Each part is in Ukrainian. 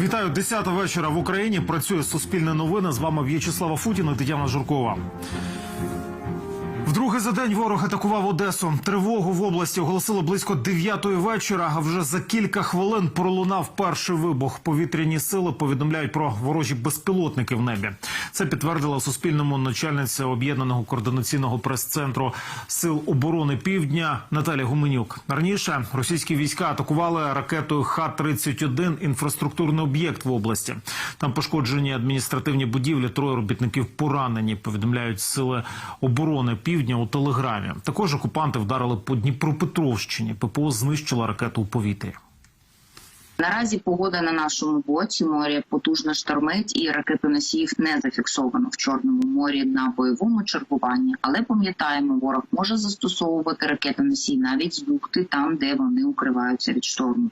Вітаю 10 вечора в Україні. Працює Суспільне новини. З вами В'ячеслава Футіна, Тетяна Журкова. Вдруге за день ворог атакував Одесу. Тривогу в області оголосили близько 9 вечора. А вже за кілька хвилин пролунав перший вибух. Повітряні сили повідомляють про ворожі безпілотники в небі. Це підтвердила Суспільному начальниця об'єднаного координаційного прес-центру сил оборони Півдня Наталя Гуменюк. Раніше російські війська атакували ракетою Х-31 інфраструктурний об'єкт в області. Там пошкоджені адміністративні будівлі. Троє робітників поранені. Повідомляють сили оборони Півдня у телеграмі. Також окупанти вдарили по Дніпропетровщині. ППО знищила ракету у повітрі. Наразі погода на нашому боці моря потужно штормить, і ракетоносіїв не зафіксовано в чорному морі на бойовому чергуванні. Але пам'ятаємо, ворог може застосовувати ракетоносій навіть з бухти там, де вони укриваються від шторму,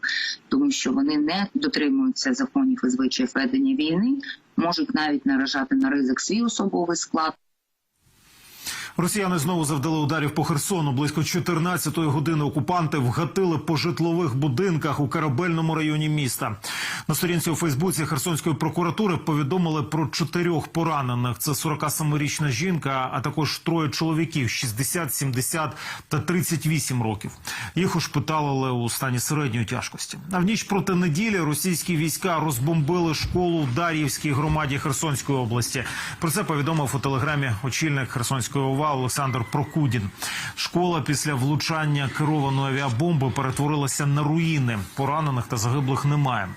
тому що вони не дотримуються законів і звичаїв ведення війни, можуть навіть наражати на ризик свій особовий склад. Росіяни знову завдали ударів по Херсону. Близько 14-ї години окупанти вгатили по житлових будинках у корабельному районі міста. На сторінці у Фейсбуці Херсонської прокуратури повідомили про чотирьох поранених. Це 47-річна жінка, а також троє чоловіків 60, 70 та 38 років. Їх ушпиталили у стані середньої тяжкості. А в ніч проти неділі російські війська розбомбили школу в Дар'ївській громаді Херсонської області. Про це повідомив у телеграмі очільник Херсонської ОВА Олександр Прокудін. Школа після влучання керованої авіабомби перетворилася на руїни. Поранених та загиблих немає.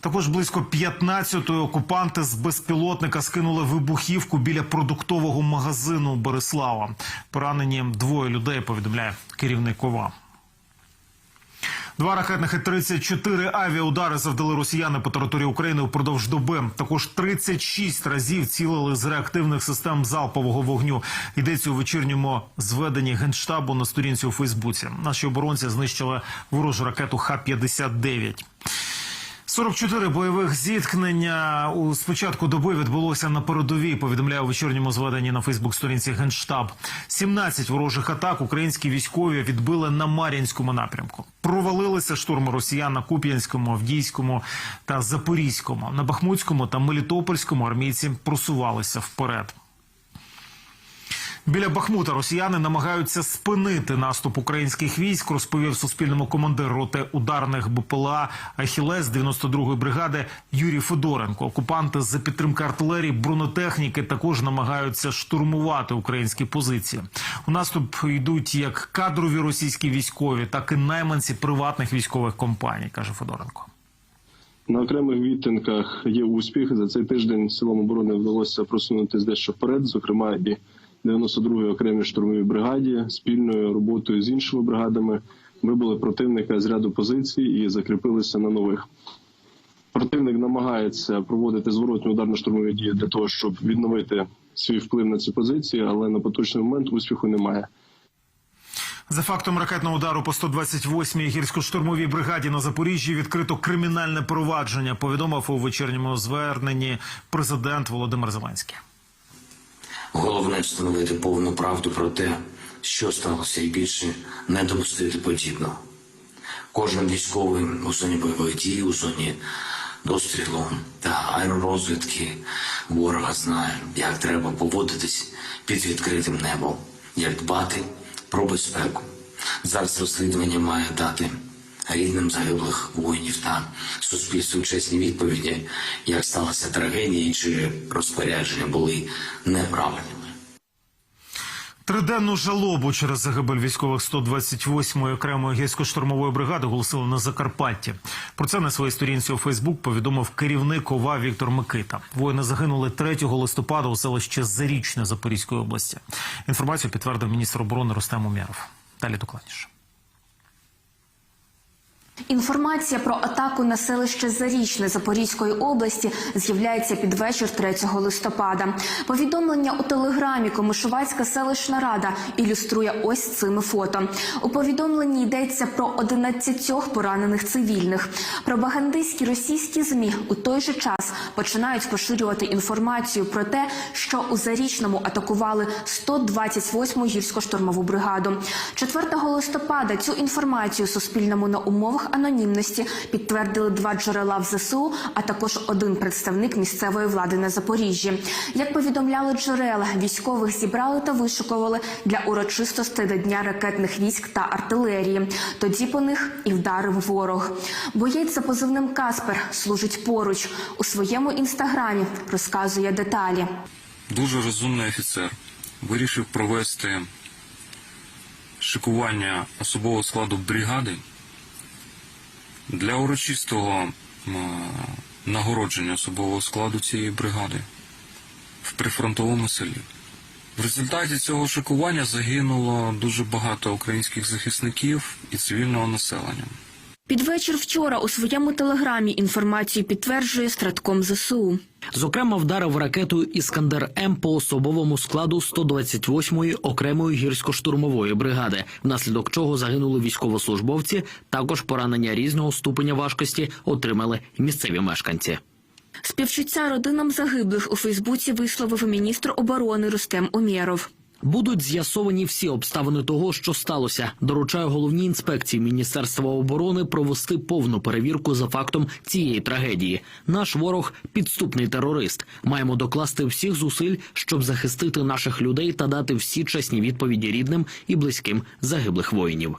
Також близько 15-ї окупанти з безпілотника скинули вибухівку біля продуктового магазину Береслава. Поранені двоє людей. Повідомляє керівник ОВА. Два ракетних і 34 авіаудари завдали росіяни по території України впродовж доби. Також 36 разів цілили з реактивних систем залпового вогню. Йдеться у вечірньому зведенні генштабу на сторінці у Фейсбуці. Наші оборонці знищили ворожу ракету Х-59. 44 бойових зіткнення у спочатку доби відбулося на передовій. Повідомляє у вечірньому зведенні на Фейсбук-сторінці Генштаб. 17 ворожих атак українські військові відбили на Мар'їнському напрямку. Провалилися штурми росіян на Куп'янському, Авдійському та Запорізькому. На Бахмутському та Мелітопольському армійці просувалися вперед. Біля Бахмута росіяни намагаються спинити наступ українських військ. Розповів Суспільному командир роти ударних БПЛА Ахілес 92-ї бригади Юрій Федоренко. Окупанти за підтримки артилерії бронетехніки також намагаються штурмувати українські позиції. У наступ йдуть як кадрові російські військові, так і найманці приватних військових компаній, каже Федоренко. На окремих відтинках є успіх. За цей тиждень силам оборони вдалося просунутися дещо вперед, зокрема і 92-ї окремій штурмовій бригаді спільною роботою з іншими бригадами вибили противника з ряду позицій і закріпилися на нових. Противник намагається проводити зворотні ударно-штурмові дії для того, щоб відновити свій вплив на ці позиції, але на поточний момент успіху немає. За фактом ракетного удару по 128-й гірсько-штурмовій бригаді на Запоріжжі відкрито кримінальне провадження. Повідомив у вечірньому зверненні президент Володимир Зеленський. Головне встановити повну правду про те, що сталося, і більше не допустити подібного. Кожен військовий у зоні бойових дій, у зоні дострілу та аеророзвідки ворога знає, як треба поводитись під відкритим небом, як дбати про безпеку. Зараз розслідування має дати рідним загиблих воїнів та суспільству чесні відповіді, як сталася трагедія, чи розпорядження були неправильними. Триденну жалобу через загибель військових 128-ї окремої гірсько-штурмової бригади оголосили на Закарпатті. Про це на своїй сторінці у Фейсбук повідомив керівник ОВА Віктор Микита. Воїни загинули 3 листопада у селищі Зарічне Запорізької області. Інформацію підтвердив міністр оборони Рустем Умєров. Далі докладніше. Інформація про атаку на селище Зарічне Запорізької області з'являється під вечір 3 листопада. Повідомлення у телеграмі Комишувацька селищна рада ілюструє ось цими фото. У повідомленні йдеться про 11 поранених цивільних. Пропагандистські російські змі у той же час починають поширювати інформацію про те, що у Зарічному атакували 128-му гірсько-штурмову бригаду. 4 листопада цю інформацію Суспільному на умовах анонімності підтвердили два джерела в ЗСУ, а також один представник місцевої влади на Запоріжжі. Як повідомляли джерела, військових зібрали та вишукували для урочистостей до дня ракетних військ та артилерії. Тоді по них і вдарив ворог. Боєць за позивним Каспер служить поруч у своєму інстаграмі. Розказує деталі. Дуже розумний офіцер вирішив провести шикування особового складу бригади для урочистого нагородження особового складу цієї бригади в прифронтовому селі. В результаті цього шикування загинуло дуже багато українських захисників і цивільного населення. Під вечір вчора у своєму телеграмі інформацію підтверджує стратком ЗСУ. Зокрема, вдарив ракетою Іскандер М по особовому складу 128-ї окремої гірсько-штурмової бригади, внаслідок чого загинули військовослужбовці. Також поранення різного ступеня важкості отримали місцеві мешканці. Співчуття родинам загиблих у Фейсбуці висловив міністр оборони Рустем Умєров. Будуть з'ясовані всі обставини того, що сталося. Доручаю головній інспекції Міністерства оборони провести повну перевірку за фактом цієї трагедії. Наш ворог підступний терорист. Маємо докласти всіх зусиль, щоб захистити наших людей та дати всі чесні відповіді рідним і близьким загиблих воїнів.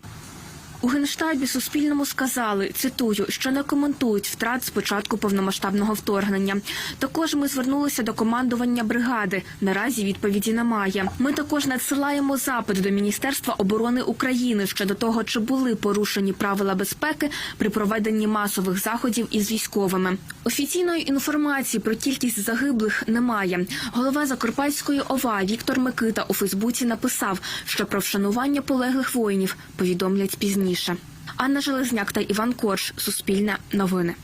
У генштабі Суспільному сказали, цитую, що не коментують втрат з початку повномасштабного вторгнення. Також ми звернулися до командування бригади. Наразі відповіді немає. Ми також надсилаємо запит до Міністерства оборони України щодо того, чи були порушені правила безпеки при проведенні масових заходів із військовими. Офіційної інформації про кількість загиблих немає. Голова Закарпатської ОВА Віктор Микита у Фейсбуці написав, що про вшанування полеглих воїнів повідомлять пізніше. Анна Железняк та Іван Корж. Суспільне новини.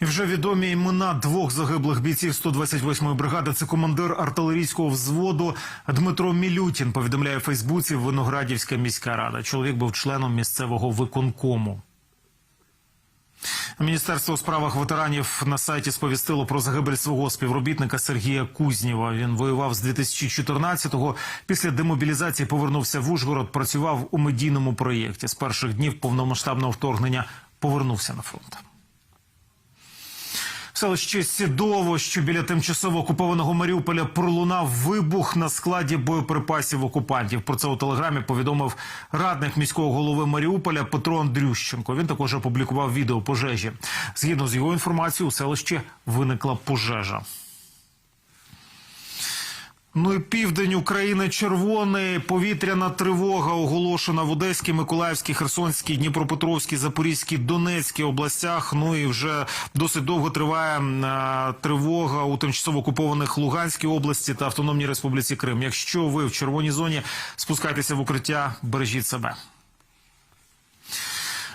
І вже відомі імена двох загиблих бійців 128-ї бригади. Це командир артилерійського взводу Дмитро Мілютін. Повідомляє в Фейсбуці Виноградівська міська рада. Чоловік був членом місцевого виконкому. Міністерство у справах ветеранів на сайті сповістило про загибель свого співробітника Сергія Кузніва. Він воював з 2014-го. Після демобілізації повернувся в Ужгород. Працював у медійному проєкті. З перших днів повномасштабного вторгнення повернувся на фронт. В селищі Сідово, що біля тимчасово окупованого Маріуполя пролунав вибух на складі боєприпасів окупантів. Про це у телеграмі повідомив радник міського голови Маріуполя Петро Андрющенко. Він також опублікував відео пожежі. Згідно з його інформацією, у селищі виникла пожежа. Ну і південь України червоний. Повітряна тривога оголошена в Одеській, Миколаївській, Херсонській, Дніпропетровській, Запорізькій, Донецькій областях. Ну і вже досить довго триває а, тривога у тимчасово окупованих Луганській області та Автономній Республіці Крим. Якщо ви в червоній зоні, спускайтеся в укриття, бережіть себе.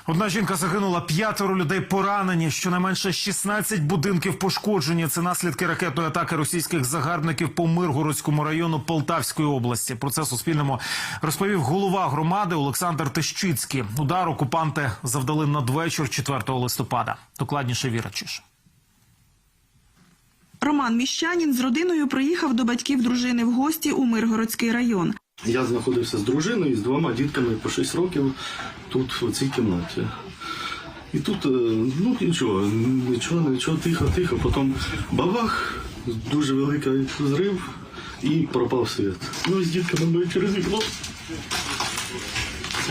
Одна жінка загинула, п'ятеро людей поранені. Щонайменше 16 будинків пошкоджені. Це наслідки ракетної атаки російських загарбників по Миргородському району Полтавської області. Про це Суспільному розповів голова громади Олександр Тищицький. Удар окупанти завдали надвечір 4 листопада. Докладніше Віра Чиш. Роман Міщанін з родиною приїхав до батьків дружини в гості у Миргородський район. Я знаходився з дружиною і з двома дітками по 6 років тут, в цій кімнаті. І тут, е, ну нічого, нічого, нічого, тихо, тихо. Потім бабах, дуже великий зрив і пропав світ. Ну з дітками ми через вікно.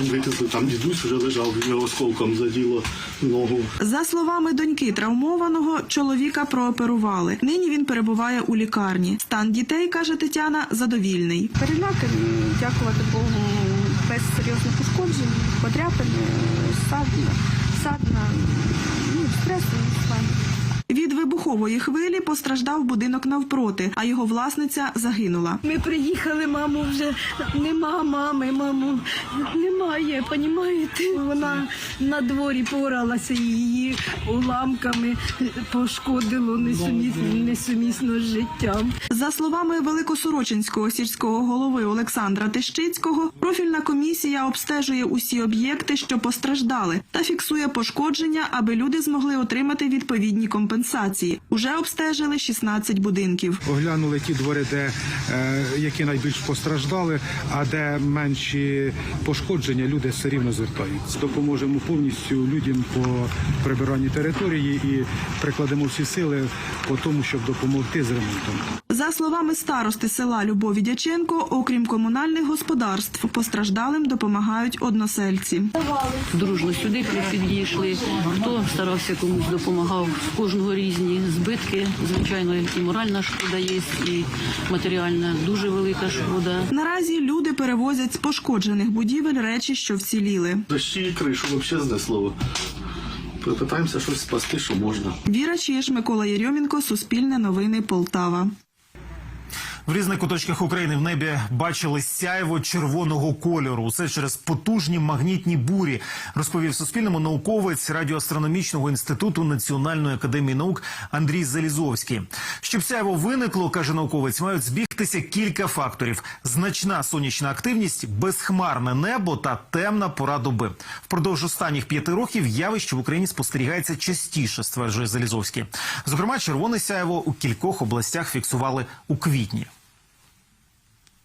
Витязли, там дідусь вже лежав, він нього осколком заділо ногу. За словами доньки травмованого, чоловіка прооперували. Нині він перебуває у лікарні. Стан дітей, каже Тетяна, задовільний. Перелякані, дякувати Богу, без серйозних ушкоджень, подряпини, садна, садна, ну, стресовий стан. Від вибухової хвилі постраждав будинок навпроти, а його власниця загинула. Ми приїхали, маму вже нема мами, маму немає, понімаєте? Вона на дворі поралася, її уламками пошкодило несумісно, несумісно з життям. За словами Великосорочинського сільського голови Олександра Тищицького, профільна комісія обстежує усі об'єкти, що постраждали, та фіксує пошкодження, аби люди змогли отримати відповідні компенсації. Уже обстежили 16 будинків. Оглянули ті двори, де е, які найбільш постраждали, а де менші пошкодження, люди все рівно звертаються. Допоможемо повністю людям по прибиранні території і прикладемо всі сили по тому, щоб допомогти з ремонтом. За словами старости села Любові Дяченко, окрім комунальних господарств, постраждалим допомагають односельці. дружно сюди підійшли. Хто старався комусь допомагав, в кожного різні збитки. Звичайно, і моральна шкода є, і матеріальна дуже велика шкода. Наразі люди перевозять з пошкоджених будівель речі, що вціліли. Дощі і кришу взагалі знесло. Попитаємося щось спасти, що можна. Віра Чиж, Микола Єрьомінко, Суспільне новини, Полтава. В різних куточках України в небі бачили сяйво червоного кольору. Усе через потужні магнітні бурі, розповів Суспільному науковець радіоастрономічного інституту Національної академії наук Андрій Залізовський. Щоб сяйво виникло, каже науковець, мають збігтися кілька факторів: значна сонячна активність, безхмарне небо та темна пора доби. Впродовж останніх п'яти років явище в Україні спостерігається частіше, стверджує Залізовський. Зокрема, червоне сяйво у кількох областях фіксували у квітні.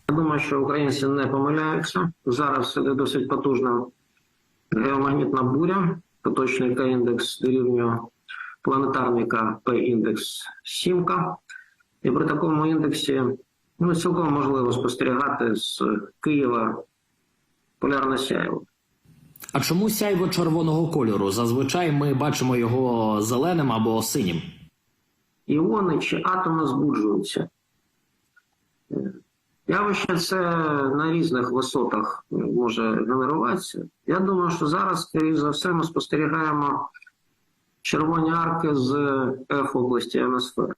Я думаю, що українці не помиляються. Зараз іде досить потужна геомагнітна буря. Поточний К-індекс дорівнює планетарний П-індекс сімка. І при такому індексі ну, цілком можливо спостерігати з Києва полярне сяйво. А чому сяйво червоного кольору? Зазвичай ми бачимо його зеленим або синім. Іони чи атоми збуджуються. Явище це на різних висотах може генеруватися. Я думаю, що зараз, скоріш за все, ми спостерігаємо червоні арки з F області атмосфери.